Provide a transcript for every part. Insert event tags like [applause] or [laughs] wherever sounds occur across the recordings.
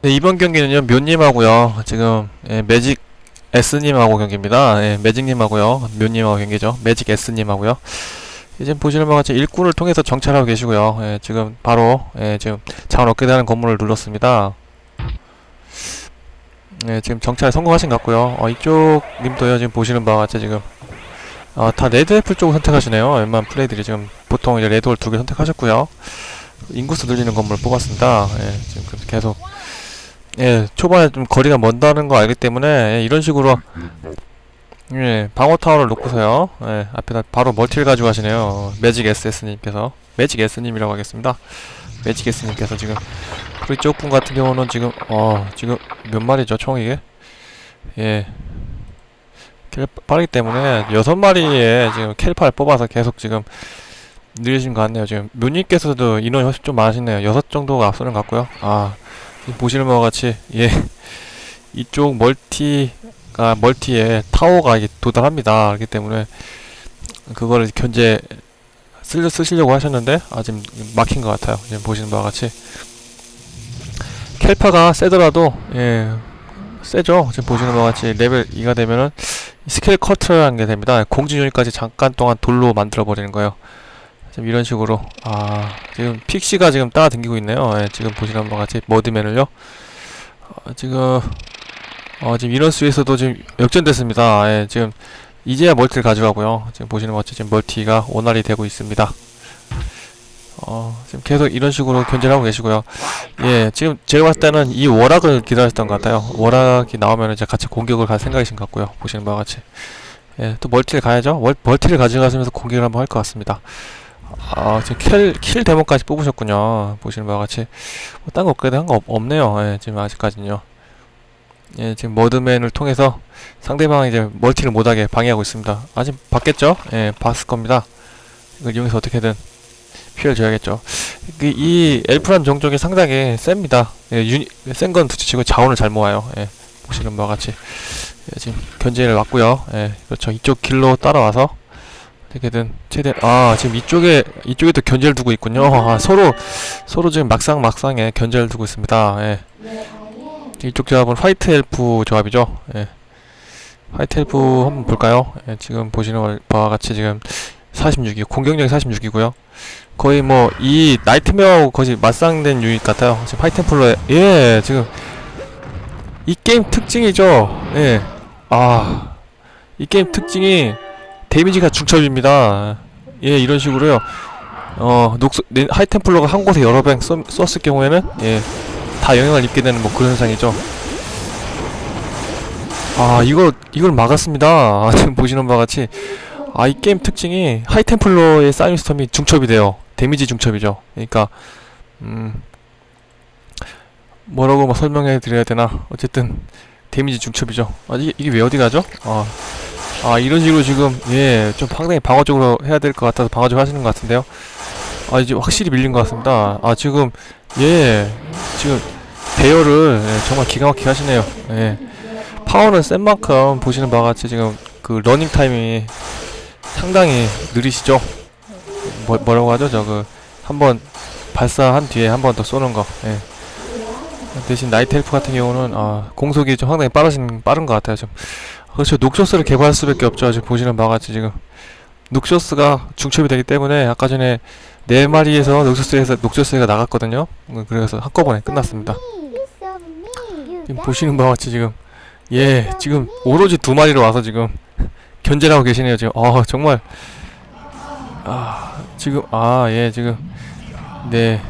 네, 이번 경기는요, 묘님하고요, 지금, 예, 매직 S님하고 경기입니다. 예, 매직님하고요, 묘님하고 경기죠. 매직 S님하고요. 이제 보시는 바와 같이 일꾼을 통해서 정찰하고 계시고요. 예, 지금 바로, 예, 지금 자원 얻게 되는 건물을 눌렀습니다. 예, 지금 정찰 성공하신 것 같고요. 어, 이쪽 님도요, 지금 보시는 바와 같이 지금, 어, 다 레드 애플 쪽을 선택하시네요. 웬만한 플레이들이 지금 보통 이제 레드홀 두 개 선택하셨고요. 인구수 늘리는 건물 뽑았습니다. 예, 지금 계속 예, 초반에 좀 거리가 먼다는 거 알기 때문에 예, 이런 식으로 예, 방어 타워를 놓고서요. 예, 앞에다 바로 멀티를 가지고 하시네요. 매직 SS님께서 매직 S님이라고 하겠습니다. 매직 S님께서 지금 그리고 이쪽 분 같은 경우는 지금 어 지금 몇 마리죠 총 이게 예캘 빠르기 때문에 여섯 마리의 지금 캘파를 뽑아서 계속 지금 느리신 것 같네요. 지금 묘님께서도 인원이 훨씬 좀 많으시네요. 여섯 정도가 앞서는 것 같고요. 아 보시는 바와 같이 예 이쪽 멀티가 멀티에 타워가 도달합니다. 그렇기 때문에 그거를 견제 쓰, 쓰시려고 하셨는데 아 지금 막힌 것 같아요. 지금 보시는 바와 같이 켈파가 세더라도 예 세죠. 지금 보시는 바와 같이 레벨 2가 되면은 스케일 커트라는 게 됩니다. 공중 유닛까지 잠깐 동안 돌로 만들어 버리는 거예요. 지금 이런 식으로 아 지금 픽시가 지금 따라다니고 있네요. 예, 지금 보시는 바와 같이 머드맨을요. 어, 지금 어, 지금 인원수에서도 지금 역전됐습니다. 예, 지금 이제야 멀티를 가져가고요. 지금 보시는 것 같이 지금 멀티가 원활히 되고 있습니다. 어, 지금 계속 이런 식으로 견제를 하고 계시고요. 예, 지금 제가 봤을 때는 이 워락을 기다렸던 것 같아요. 워락이 나오면 이제 같이 공격을 갈 생각이신 것 같고요. 보시는 바와 같이. 예, 또 멀티를 가야죠. 멀, 멀티를 가져가시면서 공격을 한번 할 것 같습니다. 아, 지금 킬, 킬 데모까지 뽑으셨군요. 보시는 바와 같이. 뭐, 딴거 업그레이드 한 거 없네요. 예, 지금 아직까지는요. 예, 지금 머드맨을 통해서 상대방이 이제 멀티를 못하게 방해하고 있습니다. 아직 봤겠죠? 예, 봤을 겁니다. 이걸 이용해서 어떻게든 피해를 줘야겠죠. 그, 이 엘프란 종족이 상당히 셉니다. 예, 센건 두치치고 자원을 잘 모아요. 예, 보시는 바와 같이. 예, 지금 견제를 왔고요. 예, 그렇죠. 이쪽 길로 따라와서 어떻게든 최대한 아 지금 이쪽에 이쪽에 도 견제를 두고 있군요. 아, 서로 서로 지금 막상 막상에 견제를 두고 있습니다. 예. 이쪽 조합은 화이트 엘프 조합이죠. 예. 화이트 엘프 한번 볼까요? 예, 지금 보시는 걸- 바와 같이 지금 46이 공격력이 46이고요. 거의 뭐 이 나이트메어하고 거의 맞상된 유닛 같아요. 지금 화이트 템플러에 예 지금 이 게임 특징이죠. 예. 아이 게임 특징이 데미지가 중첩입니다. 예, 이런 식으로요. 어, 녹스, 네, 하이템플러가 한 곳에 여러 방 쏘, 쐈을 경우에는, 예, 다 영향을 입게 되는 뭐 그런 현상이죠. 아, 이걸, 이걸 막았습니다. 아, 지금 보시는 바와 같이. 아, 이 게임 특징이 하이템플러의 사이언스톰이 중첩이 돼요. 데미지 중첩이죠. 그러니까, 음, 뭐라고 뭐 설명해 드려야 되나. 어쨌든, 데미지 중첩이죠. 아, 이게, 이게 왜 어디 가죠? 아, 아 이런 식으로 지금 예좀 상당히 방어적으로 해야 될 것 같아서 방어적 하시는 것 같은데요. 아 이제 확실히 밀린 것 같습니다. 아 지금 예 지금 대여를 예, 정말 기가 막히게 하시네요. 예. 파워는 센 만큼 보시는 바와 같이 지금 그 러닝 타임이 상당히 느리시죠? 뭐, 뭐라고 하죠? 저 그 한번 발사한 뒤에 한 번 더 쏘는 거. 예. 대신 나이트 헬프 같은 경우는 아 공속이 좀 상당히 빠르신 빠른 것 같아요 좀 그렇죠. 녹셔스를 개발할 수밖에 없죠. 지금 보시는 바와 같이 지금 녹셔스가 중첩이 되기 때문에 아까 전에 네 마리에서 녹셔스에서 녹셔스가 나갔거든요. 음, 그래서 한꺼번에 끝났습니다. 지금 보시는 바와 같이 지금 예 지금 오로지 두 마리로 와서 지금 [laughs] 견제를 하고 계시네요. 지금 어 정말 아 지금 아 예 지금 네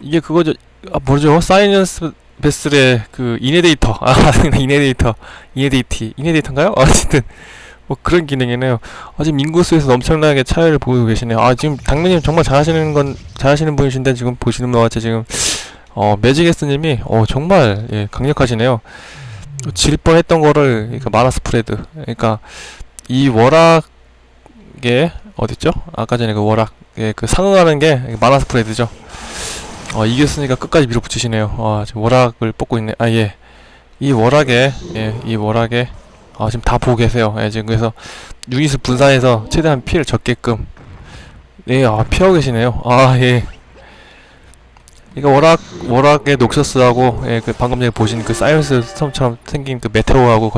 이게 그거죠. 아 뭐죠? 사이언스 베슬의 그 이네데이터 아 [laughs] 이네데이터 이네데이티 이네데이터인가요? [laughs] 어쨌든 뭐 그런 기능이네요. 아, 지금 인구수에서 엄청나게 차이를 보이고 계시네요. 아 지금 당면님 정말 잘하시는 건 잘하시는 분이신데 지금 보시는 바와 같이 지금 어 매직에스님이 어 정말 예, 강력하시네요. 질 뻔했던 거를 그러니까 마나 스프레드 그러니까 이 워락의 어딨죠? 아까 전에 그 워락의 그 상응하는 게 마나 스프레드죠. 어, 이겼으니까 끝까지 밀어붙이시네요. 아, 지금 워락을 뽑고 있네. 아, 예. 이 워락에, 예, 이 워락에, 아, 지금 다 보고 계세요. 예, 지금 그래서 유닛을 분산해서 최대한 피해를 적게끔, 예, 아, 피하고 계시네요. 아, 예. 이거 워낙 워낙의 녹서스하고 예, 그 방금 전에 보신 그 사이언스 스톰처럼 생긴 그 메테오하고